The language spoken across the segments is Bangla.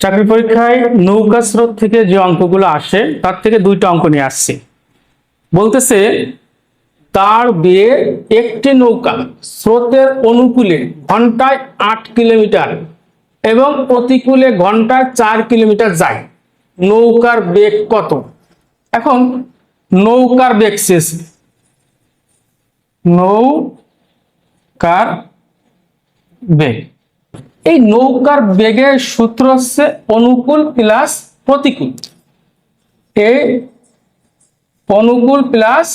চাকরি পরীক্ষায় নৌকা স্রোত থেকে যে অঙ্কগুলো আসে, তার থেকে দুইটা অঙ্ক নিয়ে আসছে। বলতেছে, তার বিয়ে একটি নৌকা স্রোতের অনুকূলে ঘন্টায় আট কিলোমিটার এবং প্রতিকূলে ঘন্টায় চার কিলোমিটার যায়। নৌকার বেগ কত? এখন নৌকার বেগ শেষ। নৌকার বেগ। এই নৌকার বেগের সূত্র হচ্ছে অনুকূল প্লাস প্রতিকূল। এই অনুকূল প্লাস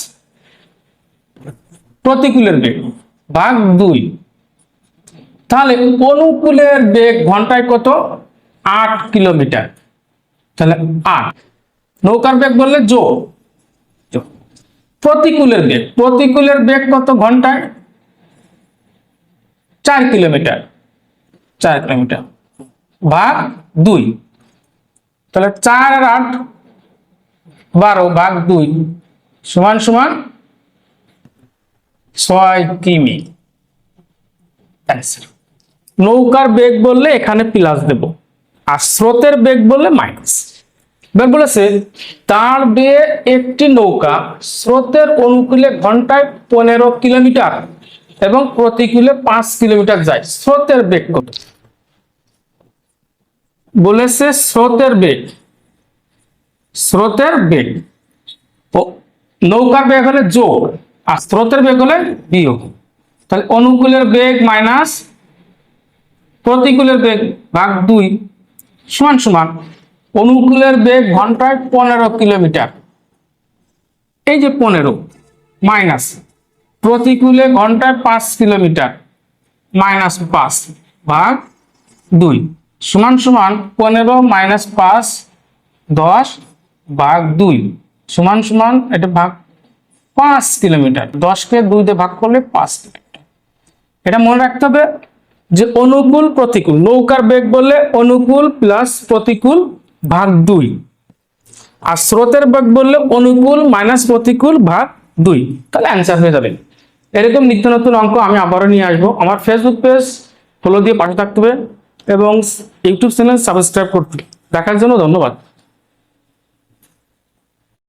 প্রতিকূলের বেগ ভাগ দুই। তাহলে অনুকূলের বেগ ঘন্টায় কত? আট কিলোমিটার। তাহলে আট। নৌকার বেগ বললে জো। প্রতিকূলের বেগ। প্রতিকূলের বেগ কত ঘন্টায়? চার কিলোমিটার। চার কিলোমিটার। ভাগ দুই। তাহলে চার আর আট, বারো ভাগ দুই সমান সমান ছয় কিমি। নৌকার বেগ বললে এখানে প্লাস দেব। আর স্রোতের বেগ বললে মাইনাস এবার বলেছে, তার বেয়ে একটি নৌকা স্রোতের অনুকূলে ঘন্টায় পনেরো কিলোমিটার এবং প্রতিকূলে পাঁচ কিলোমিটার যায়। স্রোতের বেগ কত? বলেছে স্রোতের বেগ। স্রোতের বেগ। নৌকার বেগ হলে যোগ, আর স্রোতের বেগ হলে বিয়োগ। তাহলে অনুকূলের বেগ মাইনাস প্রতিকূলের বেগ ভাগ দুই সমান সমান অনুকূলের বেগ ঘন্টায় পনেরো কিলোমিটার। এই যে পনেরো মাইনাস প্রতিকূলে ঘন্টায় পাঁচ কিলোমিটার মাইনাস পাঁচ ভাগ দুই। সমান সমান পনেরো মাইনাস পাঁচ, দশ ভাগ দুই। সমান সমান এটা ভাগ পাঁচ কিলোমিটার দশকে দুই দিয়ে ভাগ করলে পাঁচ কিলোমিটার এটা মনে রাখতে হবে যে অনুকূল প্রতিকূল। নৌকার বেগ বললে অনুকূল প্লাস প্রতিকূল ভাগ দুই। আর স্রোতের বেগ বললে অনুকূল মাইনাস প্রতিকূল ভাগ দুই। তাহলে অ্যান্সার হয়ে যাবে। এরকম নিত্য নতুন অঙ্ক আমি আবারও নিয়ে আসব। আমার ফেসবুক পেজ ফলো দিয়ে পাশে থাকতে হবে। এবং ইউটিউব চ্যানেল সাবস্ক্রাইব করতে দেখার জন্য ধন্যবাদ।